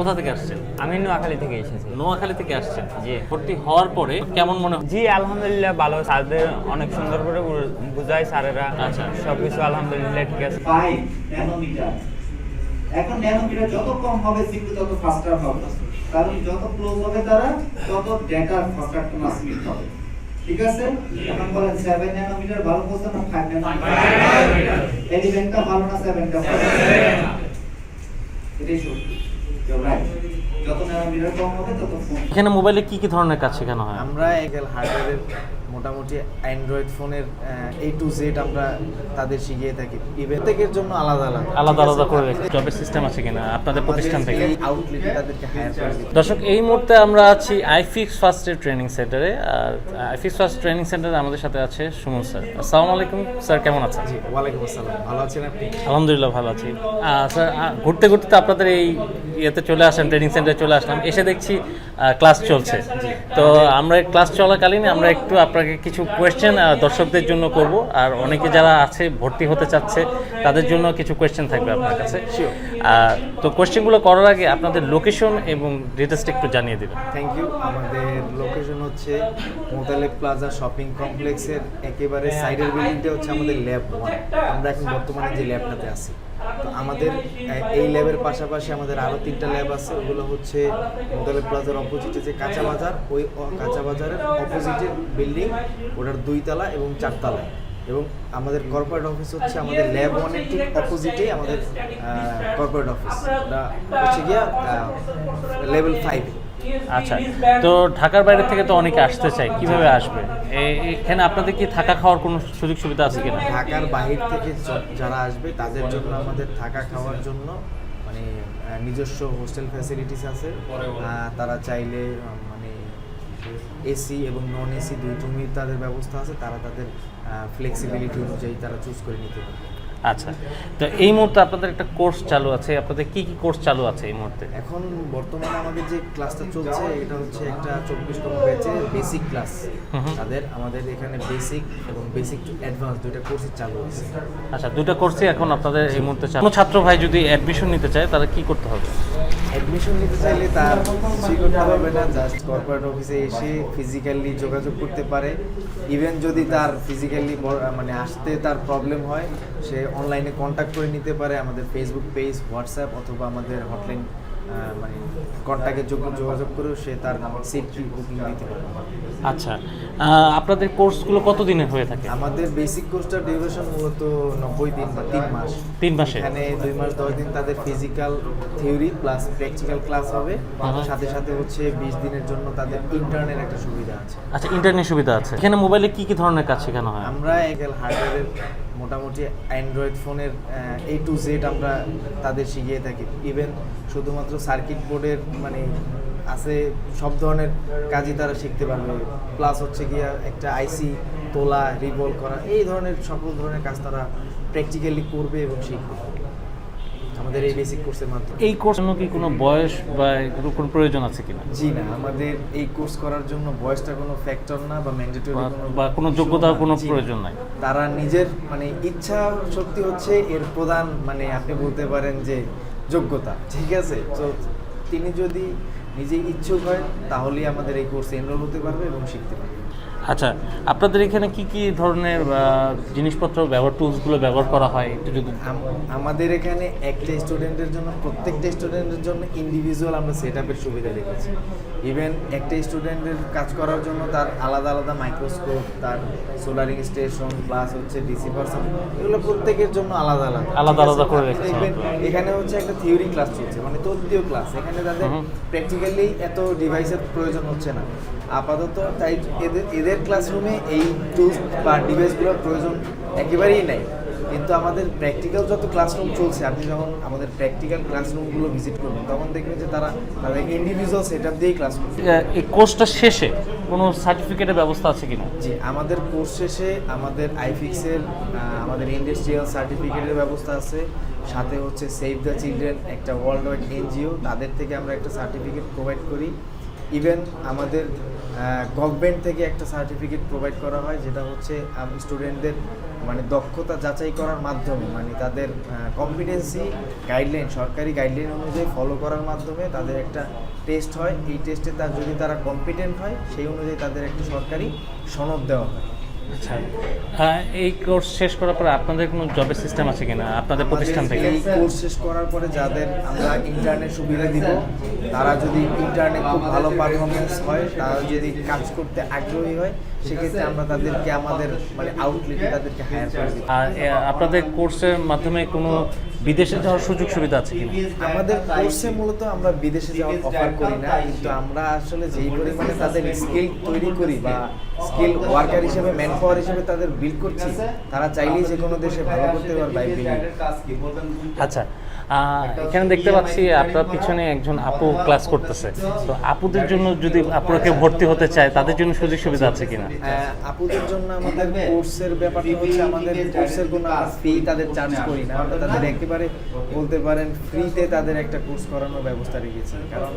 কোথা থেকে আসছেন? আমি নোয়াখালী থেকে এসেছি। নোয়াখালী থেকে আসছেন। জি। ভর্তি হওয়ার পরে কেমন মনে হয় জি আলহামদুলিল্লাহ ভালো। স্যারদের অনেক সুন্দর করে বুঝায় স্যারেরা। আচ্ছা। সব কিছু আলহামদুলিল্লাহ ঠিক আছে। ফাইভ ন্যানোমিটার এখন ন্যানোমিটার যত কম হবে সিপি তত ফাস্টার হবে। কারণ যত ক্লোজ হবে তারা তত ডেটা ফাস্টার ট্রান্সমিট হবে। ঠিক আছে? এখন বলেন সেভেন ন্যানোমিটার ভালো বলছে না ফাইভ ন্যানোমিটার এলিভেনটা ভালো না সেভেনটা এটাই সত্যি। রাইট যত ন্যানোমিটার কম হবে তত এখানে মোবাইলে কি কি ধরনের কাজ শেখানো হয়? আমরা এগেল হার্ডওয়্যারের মোটামুটি অ্যান্ড্রয়েড ফোনের এ টু জেড আমরা তাদের শিখিয়ে থাকি। প্রত্যেকের জন্য আলাদা আলাদা। আলাদা আলাদা করে জবের সিস্টেম আছে কিনা? আপনাদের প্রতিষ্ঠান থেকে? আউটলেটে তাদেরকে হায়ার করে দর্শক এই মুহূর্তে আমরা আছি আইফিক্স ফার্স্টের ট্রেনিং সেন্টারে আর আইফিক্স ফার্স্ট ট্রেনিং সেন্টারে আমাদের সাথে আছে সুমন স্যার। আসসালামু আলাইকুম স্যার কেমন আছেন? জি ওয়ালাইকুম আসসালাম। ভালো আছেন আপনি? আলহামদুলিল্লাহ ভালো আছি। স্যার ঘুরতে ঘুরতে তো আপনাদের এই ইয়েতে চলে আসেন ট্রেনিং সেন্টারে চলে আসলাম। এসে দেখছি ক্লাস চলছে। তো আমরা ক্লাস চলাকালীন আমরা একটু আপনাকে কিছু কোয়েশ্চেন দর্শকদের জন্য করব। আর অনেকে যারা আছে ভর্তি হতে চাচ্ছে তাদের জন্য কিছু কোয়েশ্চেন থাকবে আপনার কাছে। তো কোয়েশ্চেনগুলো করার আগে আপনাদের লোকেশন এবং ডিটেলসটা একটু জানিয়ে দেবেন। থ্যাংক ইউ আমাদের লোকেশন হচ্ছে মোতালেব প্লাজা শপিং কমপ্লেক্সের একেবারে সাইডের বিল্ডিংটা হচ্ছে আমাদের ল্যাব ওয়ান আমরা এখন বর্তমানে যে ল্যাবটাতে আছি। তো আমাদের এই ল্যাবের পাশাপাশি আমাদের আরও তিনটা ল্যাব আছে। ওগুলো হচ্ছে মোদালে প্লাজার অপোজিটে যে কাঁচা বাজার, ওই কাঁচা বাজারের অপোজিটে বিল্ডিং ওটার দুইতলা এবং চারতলায়। এবং আমাদের কর্পোরেট অফিস হচ্ছে আমাদের ল্যাব ওয়ানের ঠিক অপোজিটে আমাদের কর্পোরেট অফিস হচ্ছে গিয়া লেভেল ফাইভে আচ্ছা তো ঢাকার বাইরে থেকে তো অনেকে আসতে চায় কীভাবে আসবে? এখানে আপনাদের কি থাকা খাওয়ার কোনো সুযোগ সুবিধা আছে কিনা? ঢাকার বাহির থেকে যারা আসবে তাদের জন্য আমাদের থাকা খাওয়ার জন্য মানে নিজস্ব হোস্টেল ফ্যাসিলিটিস আছে। তারা চাইলে মানে এসি এবং নন এসি দুইটুমি তাদের ব্যবস্থা আছে তারা তাদের ফ্লেক্সিবিলিটি অনুযায়ী তারা চুজ করে নিতে পারে আচ্ছা তো এই মুহূর্তে আপনাদের একটা কোর্স চালু আছে আপনাদের কি কি কোর্স চালু আছে এই মুহূর্তে? এখন বর্তমানে আমাদের যে ক্লাসটা চলছে এটা হচ্ছে একটা চব্বিশতম ব্যাচে বেসিক ক্লাস। তাদের আমাদের এখানে বেসিক এবং বেসিক টু অ্যাডভান্স দুইটা কোর্সই চালু আছে। আচ্ছা দুটো কোর্সই এখন আপনাদের এই মুহূর্তে চালু। কোনো ছাত্র ভাই যদি অ্যাডমিশন নিতে চায় তাহলে কি করতে হবে? অ্যাডমিশন নিতে চাইলে তার কিছুই করতে হবে না জাস্ট কর্পোরেট অফিসে এসে ফিজিক্যালি যোগাযোগ করতে পারে। ইভেন যদি তার ফিজিক্যালি মানে আসতে তার প্রবলেম হয় সে অনলাইনে কন্ট্যাক্ট করে নিতে পারে আমাদের ফেসবুক পেজ হোয়াটসঅ্যাপ অথবা আমাদের হটলাইন মানে কন্ট্যাক্টে যোগাযোগ করেও সে তার সিট বুকিং নিতে পারে। আচ্ছা আপনাদের কোর্সগুলো কত দিনের হয়ে থাকে? আমাদের বেসিক কোর্সটার ডিউরেশন মূলত নব্বই দিন বা তিন মাস। তিন মাসে? এখানে দুই মাস দশ দিন তাদের physical theory plus practical class হবে। সাথে সাথে হচ্ছে বিশ দিনের জন্য তাদের ইন্টারনের একটা সুবিধা আছে। আচ্ছা ইন্টারনেট সুবিধা আছে। এখানে মোবাইলে কি কি ধরনের কাজ শেখানো হয়? আমরা হার্ডওয়্যারের মোটামুটি অ্যান্ড্রয়েড ফোনের এ টু জেড আমরা তাদের শিখিয়ে থাকি। ইভেন শুধুমাত্র সার্কিট বোর্ডের মানে আছে সব ধরনের কাজই তারা শিখতে পারবে। প্লাস হচ্ছে গিয়া একটা আইসি তোলা রিভল করা, এই ধরনের সকল ধরনের কাজ তারা প্র্যাকটিক্যালি করবে এবং শিখবে। আমাদের এই বেসিক কোর্সের মাধ্যমে। এই কোর্স জন্য কি কোনো বয়স বা কোনো প্রয়োজন আছে কিনা? জি না আমাদের এই কোর্স করার জন্য বয়সটা কোনো ফ্যাক্টর না বা ম্যান্ডেটরি বা- বা কোনো যোগ্যতার কোনো প্রয়োজন নাই। তারা নিজের মানে ইচ্ছা শক্তি হচ্ছে এর প্রধান মানে আপনি বলতে পারেন যে যোগ্যতা ঠিক আছে? তো তিনি যদি নিজে ইচ্ছুক হয় তাহলেই আমাদের এই কোর্সে এনরোল হতে পারবে এবং শিখতে পারবে। আচ্ছা আপনাদের এখানে কি কি ধরনের জিনিসপত্র ব্যবহার টুলসগুলো ব্যবহার করা হয় একটু যদি আমাদের এখানে একটা স্টুডেন্টের জন্য প্রত্যেকটা স্টুডেন্টের জন্য ইন্ডিভিজুয়াল আমরা সেট আপের সুবিধা রেখেছি ইভেন একটা স্টুডেন্টের কাজ করার জন্য তার আলাদা আলাদা মাইক্রোস্কোপ তার সোলারিং স্টেশন প্লাস হচ্ছে ডিসি পার্সন এগুলো প্রত্যেকের জন্য আলাদা আলাদা। আলাদা আলাদা করে আপনি রেখেছেন এখানে হচ্ছে একটা থিওরি ক্লাস চলছে মানে তত্ত্বীয় ক্লাস এখানে তাদের প্র্যাকটিক্যালি এত ডিভাইসের প্রয়োজন হচ্ছে না। আপাতত তাই এদের এদের ক্লাসরুমে এই টুলস বা ডিভাইসগুলোর প্রয়োজন একেবারেই নাই। কিন্তু আমাদের প্র্যাকটিক্যাল যত ক্লাসরুম চলছে আপনি যখন আমাদের প্র্যাকটিক্যাল ক্লাসরুমগুলো ভিজিট করবেন তখন দেখবেন যে তারা তাদের ইন্ডিভিজুয়াল সেট আপ দিয়েই ক্লাস করছে। এই কোর্সটা শেষে কোনো সার্টিফিকেটের ব্যবস্থা আছে কিনা? জি আমাদের কোর্স শেষে আমাদের আইফিক্সের আমাদের ইন্ডাস্ট্রিয়াল সার্টিফিকেটের ব্যবস্থা আছে। সাথে হচ্ছে সেভ দ্য চিলড্রেন একটা ওয়ার্ল্ড ওয়াইড এনজিও তাদের থেকে আমরা একটা সার্টিফিকেট প্রোভাইড করি। ইভেন আমাদের গভর্নমেন্ট থেকে একটা সার্টিফিকেট প্রোভাইড করা হয়, যেটা হচ্ছে স্টুডেন্টদের মানে দক্ষতা যাচাই করার মাধ্যমে মানে তাদের কম্পিটেন্সি গাইডলাইন সরকারি গাইডলাইন অনুযায়ী ফলো করার মাধ্যমে তাদের একটা টেস্ট হয়। এই টেস্টে তার যদি তারা কম্পিটেন্ট হয়, সেই অনুযায়ী তাদের একটা সরকারি সনদ দেওয়া হয়। আচ্ছা এই কোর্স শেষ করার পরে আপনাদের কোনো জবের সিস্টেম আছে কিনা? আপনাদের প্রতিষ্ঠান থেকে? এই কোর্স শেষ করার পরে যাদের আমরা ইন্টারনেট সুবিধা দিব তারা যদি ইন্টারনেট খুব ভালো পারফরমেন্স হয় তারা যদি কাজ করতে আগ্রহী হয় সেক্ষেত্রে আমরা তাদেরকে আমাদের মানে আউটলেটে তাদেরকে হায়ার করে দিই আর আপনাদের কোর্সের মাধ্যমে কোনো বিদেশে যাওয়ার সুযোগ সুবিধা আছে কিনা? আমাদের কোর্সে মূলত আমরা বিদেশে যাওয়ার অফার করি না কিন্তু আমরা আসলে যেই পরিমাণে তাদের স্কিল তৈরি করি বা স্কিল ওয়ার্কার হিসেবে ম্যান পাওয়ার হিসেবে তাদের বিল্ড করছি তারা চাইলেই যে কোনো দেশে ভালো করতে পারবে আচ্ছা এখানে দেখতে পাচ্ছি আপনার পিছনে একজন আপু ক্লাস করতেছে। তো আপুদের জন্য যদি আপুরা কেউ ভর্তি হতে চায় তাদের জন্য সুযোগ সুবিধা আছে কিনা? আহ, আপুদের জন্য আমাদের কোর্সের ব্যাপারটা হচ্ছে আমাদের কোর্সের কোনো ফি তাদের চার্জ করি না। আমরা তাদের একেবারে বলতে পারেন ফ্রিতে তাদের একটা কোর্স করানোর ব্যবস্থা রেখেছি। কারণ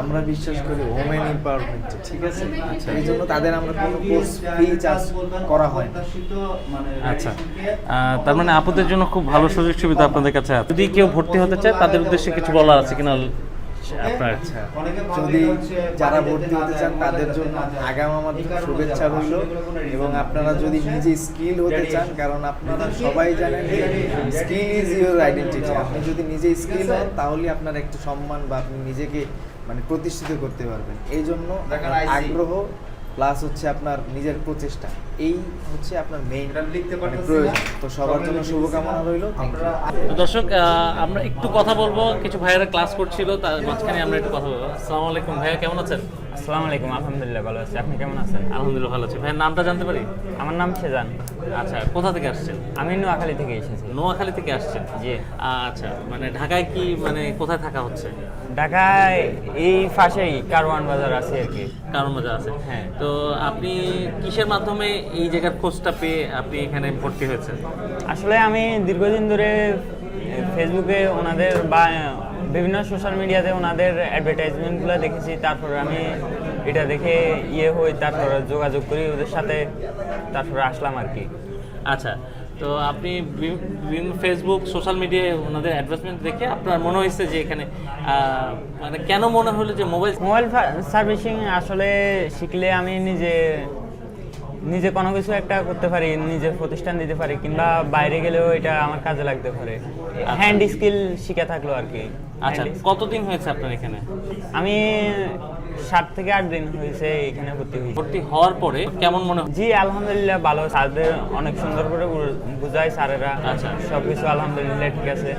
আমরা বিশ্বাস করি ওমেন এম্পাওয়ারমেন্টে ঠিক আছে? আচ্ছা। এই জন্য তাদের আমরা কোনো কোর্স ফ্রি চার্জ করা হয় না। আচ্ছা। তার মানে আপুদের জন্য খুব ভালো সুযোগ সুবিধা আপনাদের কাছে আছে। যদি কেউ ভর্তি হতে চায় তাদের উদ্দেশ্যে কিছু বলার আছে কিনা আপনার? আচ্ছা যদি যারা ভর্তি হতে চান তাদের জন্য আগাম আমার শুভেচ্ছা রইল। এবং আপনারা যদি নিজে স্কিল হতে চান কারণ আপনারা সবাই জানেন যে স্কিল ইজ ইউর আইডেন্টিটি আপনি যদি নিজে স্কিল হন তাহলে আপনার একটা সম্মান বা আপনি নিজেকে মানে প্রতিষ্ঠিত করতে পারবেন। এই জন্য আগ্রহ প্লাস হচ্ছে আপনার নিজের প্রচেষ্টা। এই হচ্ছে আপনার মেইন মানে প্রয়োজন। তো সবার জন্য শুভকামনা রইল। তো দর্শক আমরা একটু কথা বলব। কিছু ভাইয়েরা ক্লাস করছিল তার মাঝখানে আমরা একটু কথা বলব। আসসালামু আলাইকুম ভাইয়া কেমন আছেন? আসসালামু আলাইকুম আলহামদুলিল্লাহ ভালো আছি। আপনি কেমন আছেন? আলহামদুলিল্লাহ ভালো আছি। ভাইয়ের নামটা জানতে পারি? আমার নাম সেজান। আচ্ছা কোথা থেকে আসছেন? আমি নোয়াখালী থেকে এসেছি। নোয়াখালী থেকে আসছেন? জি। আচ্ছা মানে ঢাকায় কি মানে কোথায় থাকা হচ্ছে? ঢাকায় এই পাশেই কারওয়ান বাজার আছে আর কি। কারণ মজা আছে। হ্যাঁ। তো আপনি কিসের মাধ্যমে এই জায়গার খোঁজটা পেয়ে আপনি এখানে ভর্তি হয়েছেন? আসলে আমি দীর্ঘদিন ধরে ফেসবুকে ওনাদের বা বিভিন্ন সোশ্যাল মিডিয়াতে ওনাদের অ্যাডভার্টাইজমেন্টগুলো দেখেছি তারপর আমি এটা দেখে ইয়ে হই তারপর যোগাযোগ করি ওদের সাথে তারপরে আসলাম আর কি। আচ্ছা তো আপনি ফেসবুক সোশ্যাল মিডিয়ায় ওনাদের অ্যাডভার্টাইজমেন্ট দেখে আপনার মনে হয়েছে যে এখানে মানে কেন মনে হলো যে মোবাইল মোবাইল সার্ভিসিং আসলে শিখলে আমি নিজে নিজে কোনো কিছু একটা করতে পারি নিজের প্রতিষ্ঠান দিতে পারি কিংবা বাইরে গেলেও এটা আমার কাজে লাগতে পারে। হ্যান্ড স্কিল শিখে থাকল আর কি। আচ্ছা কতদিন হয়েছে আপনার এখানে? আমি সাত থেকে আট দিন হয়েছে এখানে ভর্তি হয়েছি। ভর্তি হওয়ার পরে কেমন মনে হয়? জি আলহামদুলিল্লাহ ভালো। স্যারদের অনেক সুন্দর করে বুঝায় স্যারেরা। আচ্ছা। সব কিছু আলহামদুলিল্লাহ ঠিক আছে।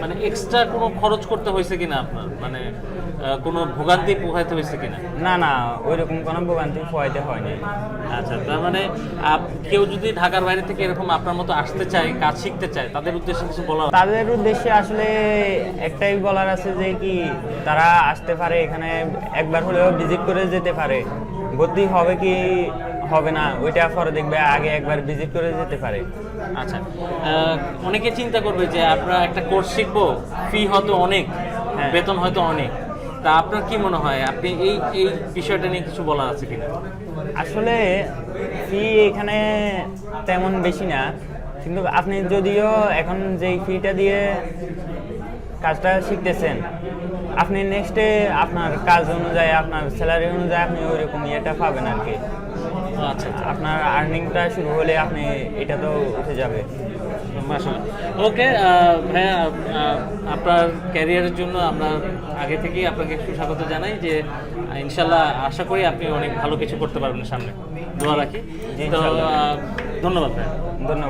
মানে এক্সট্রা কোনো খরচ করতে হয়েছে কিনা আপনার? মানে কোনো ভোগান্তি পোহাইতে হয়েছে কিনা? না না ওই রকম কোনো ভোগান্তি পোয়াইতে হয়নি। আচ্ছা তার মানে কেউ যদি ঢাকার বাইরে থেকে এরকম আপনার মতো আসতে চায় কাজ শিখতে চায় তাদের উদ্দেশ্যে কিছু বলা তাদের উদ্দেশ্যে আসলে একটাই বলার আছে যে কি তারা আসতে পারে এখানে একবার হলেও ভিজিট করে যেতে পারে। ভর্তি হবে কি হবে না ওইটা পরে দেখবে আগে একবার ভিজিট করে যেতে পারে। আচ্ছা অনেকে চিন্তা করবে যে আপনারা একটা কোর্স শিখব ফি হয়তো অনেক হ্যাঁ। বেতন হয়তো অনেক। তা আপনার কি মনে হয়? আপনি এই এই বিষয়টা নিয়ে কিছু বলা আছে কিনা? আসলে ফি এখানে তেমন বেশি না। কিন্তু আপনি যদিও এখন যেই ফিটা দিয়ে কাজটা শিখতেছেন, আপনি নেক্সটে আপনার কাজ অনুযায়ী, আপনার স্যালারি অনুযায়ী আপনি ওইরকম ইয়েটা পাবেন আর কি। আচ্ছা আপনার আর্নিংটা শুরু হলে আপনি এটা তো উঠে যাবে। মাশাআল্লাহ। ওকে ভাইয়া আপনার ক্যারিয়ারের জন্য আমরা আগে থেকেই আপনাকে একটু স্বাগত জানাই যে ইনশাল্লাহ আশা করি আপনি অনেক ভালো কিছু করতে পারবেন সামনে। দোয়া রাখি। তো ধন্যবাদ ভাইয়া। ধন্যবাদ।